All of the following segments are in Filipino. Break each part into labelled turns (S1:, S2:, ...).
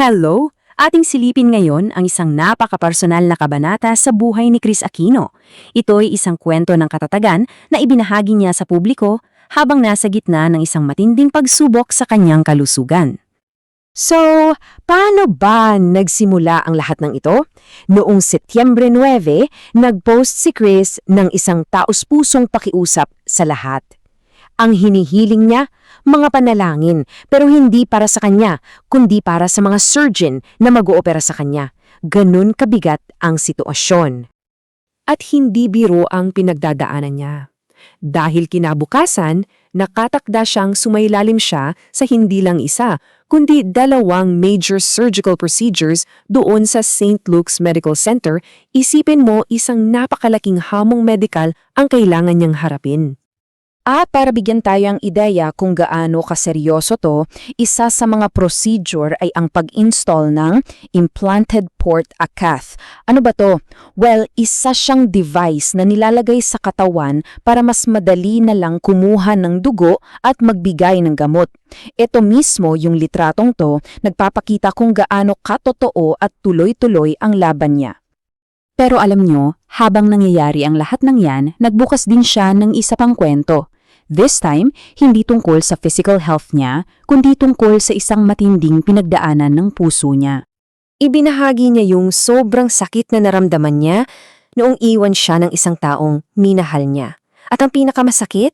S1: Hello! Ating silipin ngayon ang isang napaka-personal na kabanata sa buhay ni Chris Aquino. Ito ay isang kwento ng katatagan na ibinahagi niya sa publiko habang nasa gitna ng isang matinding pagsubok sa kanyang kalusugan. So, paano ba nagsimula ang lahat ng ito? Noong Setyembre 9, nag-post si Chris ng isang taos-pusong pakiusap sa lahat. Ang hinihiling niya, mga panalangin, pero hindi para sa kanya, kundi para sa mga surgeon na mag-oopera sa kanya. Ganun kabigat ang sitwasyon. At hindi biro ang pinagdadaanan niya. Dahil kinabukasan, nakatakda siyang sumailalim siya sa hindi lang isa, kundi dalawang major surgical procedures doon sa St. Luke's Medical Center, isipin mo isang napakalaking hamong medikal ang kailangan niyang harapin. At para bigyan tayo ang ideya kung gaano kaseryoso to, isa sa mga procedure ay ang pag-install ng implanted port a cath. Ano ba to? Well, isa siyang device na nilalagay sa katawan para mas madali na lang kumuha ng dugo at magbigay ng gamot. Ito mismo yung litratong to, nagpapakita kung gaano katotoo at tuloy-tuloy ang laban niya. Pero alam nyo, habang nangyayari ang lahat ng yan, nagbukas din siya ng isa pang kwento. This time, hindi tungkol sa physical health niya, kundi tungkol sa isang matinding pinagdaanan ng puso niya. Ibinahagi niya yung sobrang sakit na naramdaman niya noong iwan siya ng isang taong minahal niya. At ang pinakamasakit,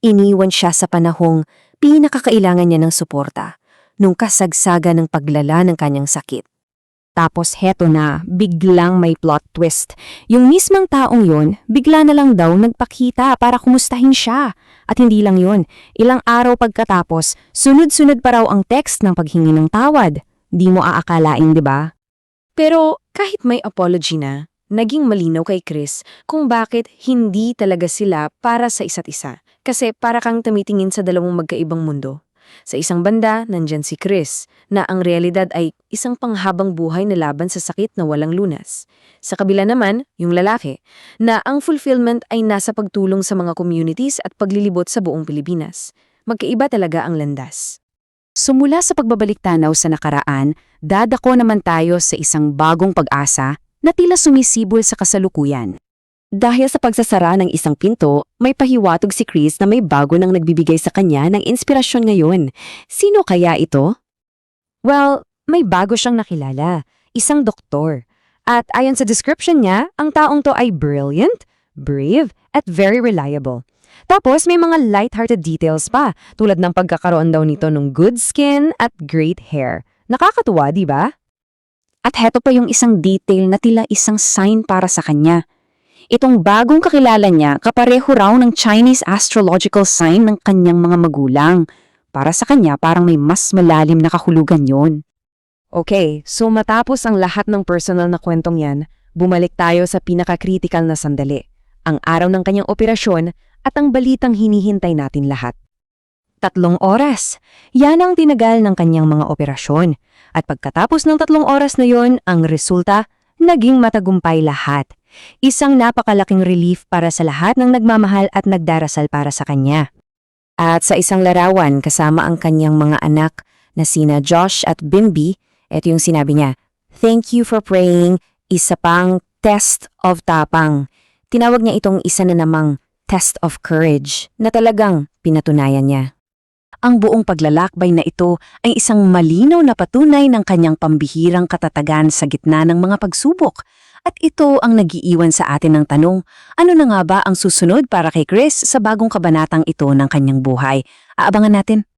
S1: iniwan siya sa panahong pinakakailangan niya ng suporta, nung kasagsaga ng paglala ng kanyang sakit. Tapos heto na, biglang may plot twist. Yung mismang taong yon, bigla na lang daw nagpakita para kumustahin siya. At hindi lang yon, ilang araw pagkatapos, sunod-sunod pa raw ang text ng paghingi ng tawad. Di mo aakalain, di ba? Pero kahit may apology na, naging malinaw kay Chris kung bakit hindi talaga sila para sa isa't isa. Kasi para kang tumitingin sa dalawang magkaibang mundo. Sa isang banda, nandyan si Chris, na ang realidad ay isang panghabang buhay na laban sa sakit na walang lunas. Sa kabila naman, yung lalaki, na ang fulfillment ay nasa pagtulong sa mga communities at paglilibot sa buong Pilipinas. Magkaiba talaga ang landas. Sumula sa pagbabalik tanaw sa nakaraan, dadako naman tayo sa isang bagong pag-asa na tila sumisibol sa kasalukuyan. Dahil sa pagsasara ng isang pinto, may pahiwatog si Chris na may bago nang nagbibigay sa kanya ng inspirasyon ngayon. Sino kaya ito? Well, may bago siyang nakilala, isang doktor. At ayon sa description niya, ang taong to ay brilliant, brave, at very reliable. Tapos may mga light-hearted details pa, tulad ng pagkakaroon daw nito ng good skin at great hair. Nakakatuwa, di ba? At heto pa yung isang detail na tila isang sign para sa kanya. Itong bagong kakilala niya kapareho raw ng Chinese astrological sign ng kanyang mga magulang. Para sa kanya parang may mas malalim na kahulugan yon. Okay, so matapos ang lahat ng personal na kwentong yan, bumalik tayo sa pinaka-critical na sandali. Ang araw ng kanyang operasyon at ang balitang hinihintay natin lahat. Tatlong oras. Yan ang tinagal ng kanyang mga operasyon. At pagkatapos ng tatlong oras na yon, ang resulta, naging matagumpay lahat. Isang napakalaking relief para sa lahat ng nagmamahal at nagdarasal para sa kanya. At sa isang larawan kasama ang kanyang mga anak na sina Josh at Bimby, ito yung sinabi niya, Thank you for praying, isa pang test of tapang. Tinawag niya itong isa na namang test of courage na talagang pinatunayan niya. Ang buong paglalakbay na ito ay isang malinaw na patunay ng kanyang pambihirang katatagan sa gitna ng mga pagsubok at ito ang nagiiwan sa atin ng tanong, ano na nga ba ang susunod para kay Chris sa bagong kabanatang ito ng kanyang buhay? Aabangan natin.